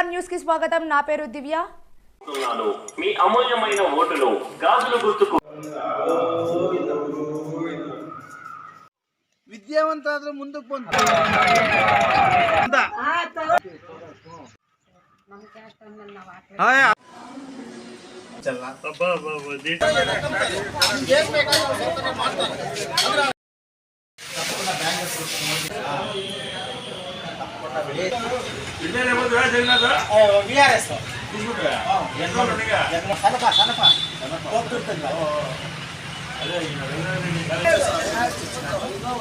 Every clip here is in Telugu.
ఎన్ఆర్ న్యూస్కి స్వాగతం. నా పేరు దివ్య. మీ అమూల్యమైన ఓటును గాజుల గుర్తుకు విద్యావంతులు ముందుకు విఆర్ఎస్ సనప సనప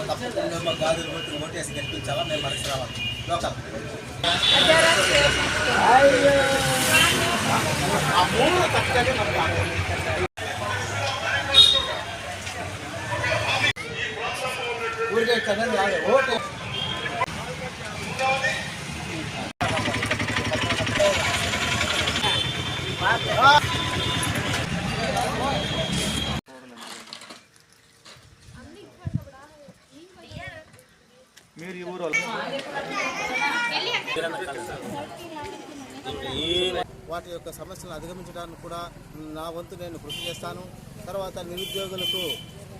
తప్పకుండా గాజులు కొట్టి ఓటేసి గెలిపించాలా మేము మనసు రావాలి లోకల్ ఆ మూడు తప్పగానే మనకు ఊరికే కదా ఓటు పొందు వాటి యొక్క సమస్యలను అధిగమించడానికి కూడా నా వంతు నేను కృషి చేస్తాను. తర్వాత నిరుద్యోగులకు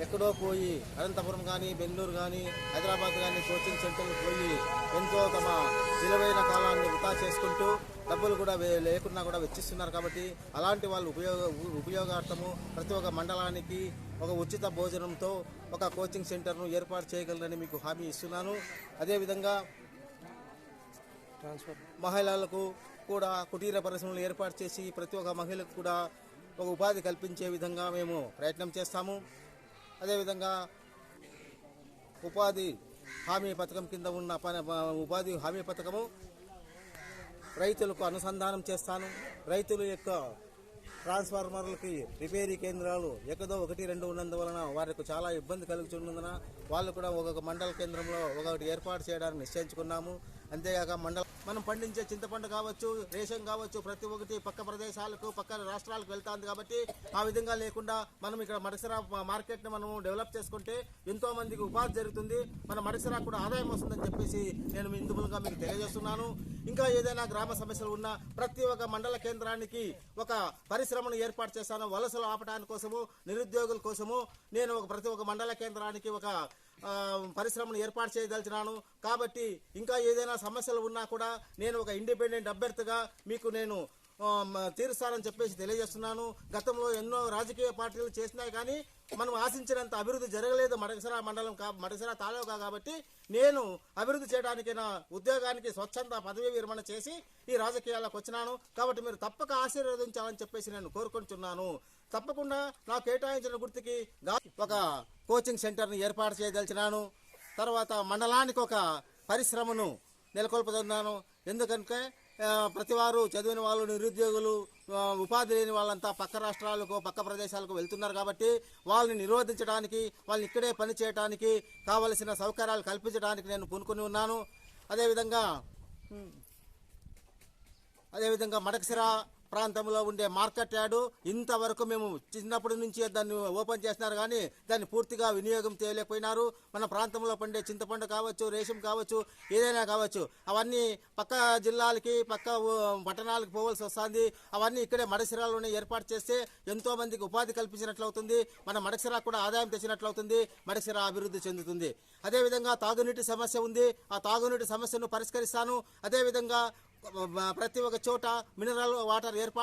ఎక్కడో పోయి అనంతపురం కానీ బెంగళూరు కానీ హైదరాబాద్ కానీ కోచింగ్ సెంటర్లు పోయి ఎంతో తమ విలువైన కాలాన్ని వృధా చేసుకుంటూ డబ్బులు కూడా లేకుండా లేకున్నా కూడా వెచ్చిస్తున్నారు కాబట్టి అలాంటి వాళ్ళు ఉపయోగ ఉపయోగార్థము ప్రతి ఒక్క మండలానికి ఒక ఉచిత భోజనంతో ఒక కోచింగ్ సెంటర్ను ఏర్పాటు చేయగలరని మీకు హామీ ఇస్తున్నాను. అదేవిధంగా మహిళలకు కూడా కుటీర పరిశ్రమలు ఏర్పాటు చేసి ప్రతి ఒక్క మహిళకు కూడా ఒక ఉపాధి కల్పించే విధంగా మేము ప్రయత్నం చేస్తాము. అదేవిధంగా ఉపాధి హామీ పథకం కింద ఉన్న ఉపాధి హామీ పథకము రైతులకు అనుసంధానం చేస్తాను. రైతుల యొక్క ట్రాన్స్ఫార్మర్లకి రిపేరీ కేంద్రాలు ఎక్కడో ఒకటి రెండు ఉన్నందువలన వారికి చాలా ఇబ్బంది కలుగుతున్నందున వాళ్ళు కూడా ఒక్కొక్క మండల కేంద్రంలో ఒకటి ఏర్పాటు చేయడానికి నిశ్చయించుకున్నాము. అంతేగాక మండల మనం పండించే చింతపండు కావచ్చు రేషన్ కావచ్చు ప్రతి ఒక్కటి పక్క ప్రదేశాలకు పక్క రాష్ట్రాలకు వెళ్తాంది కాబట్టి ఆ విధంగా లేకుండా మనం ఇక్కడ మడసరా మార్కెట్ని మనం డెవలప్ చేసుకుంటే ఎంతో మందికి ఉపాధి జరుగుతుంది. మన మడసరా కూడా ఆదాయం వస్తుందని చెప్పేసి నేను ఇందు మీకు తెలియజేస్తున్నాను. ఇంకా ఏదైనా గ్రామ సమస్యలు ఉన్నా ప్రతి ఒక్క మండల కేంద్రానికి ఒక పరిశ్రమను ఏర్పాటు చేశాను. వలసలు ఆపడానికి కోసము నిరుద్యోగుల కోసము నేను ఒక ప్రతి ఒక్క మండల కేంద్రానికి ఒక పరిశ్రమను ఏర్పాటు చేయదలిచినాను. కాబట్టి ఇంకా ఏదైనా సమస్యలు ఉన్నా కూడా నేను ఒక ఇండిపెండెంట్ అభ్యర్థిగా మీకు నేను తీరుస్తారని చెప్పేసి తెలియజేస్తున్నాను. గతంలో ఎన్నో రాజకీయ పార్టీలు చేసినాయి కానీ మనం ఆశించినంత అభివృద్ధి జరగలేదు. మడకసరా మండలం కా మడకసరా తాలూకా కాబట్టి నేను అభివృద్ధి చేయడానికి నా ఉద్యోగానికి స్వచ్ఛంద పదవీ విరమణ చేసి ఈ రాజకీయాలకు వచ్చినాను. కాబట్టి మీరు తప్పక ఆశీర్వదించాలని చెప్పేసి నేను కోరుకుంటున్నాను. తప్పకుండా నాకు కేటాయించిన గుర్తుకి ఒక కోచింగ్ సెంటర్ని ఏర్పాటు చేయదలిచినాను. తర్వాత మండలానికి ఒక పరిశ్రమను నెలకొల్పుతున్నాను ఎందుకంటే ప్రతి వారు చదివిన వాళ్ళు నిరుద్యోగులు ఉపాధి లేని వాళ్ళంతా పక్క రాష్ట్రాలకు పక్క ప్రదేశాలకు వెళ్తున్నారు కాబట్టి వాళ్ళని నిరోధించడానికి వాళ్ళని ఇక్కడే పని చేయడానికి కావలసిన సౌకర్యాలు కల్పించడానికి నేను పూనుకొని ఉన్నాను. అదేవిధంగా అదేవిధంగా మడకసిర ప్రాంతంలో ఉండే మార్కెట్ యార్డు ఇంతవరకు మేము చిన్నప్పటి నుంచి దాన్ని ఓపెన్ చేస్తున్నారు కానీ దాన్ని పూర్తిగా వినియోగం చేయలేకపోయినారు. మన ప్రాంతంలో పండే చింతపండు కావచ్చు రేషం కావచ్చు ఏదైనా కావచ్చు అవన్నీ పక్క జిల్లాలకి పక్క పట్టణాలకు పోవాల్సి వస్తుంది. అవన్నీ ఇక్కడే మడసిరాలోనే ఏర్పాటు చేస్తే ఎంతో మందికి ఉపాధి కల్పించినట్లు అవుతుంది. మన మడసిరా కూడా ఆదాయం తెచ్చినట్లు అవుతుంది. మడసిరా అభివృద్ధి చెందుతుంది. అదేవిధంగా తాగునీటి సమస్య ఉంది. ఆ తాగునీటి సమస్యను పరిష్కరిస్తాను. అదేవిధంగా ప్రతి ఒక్క చోట మినరల్ వాటర్ ఏర్పాటు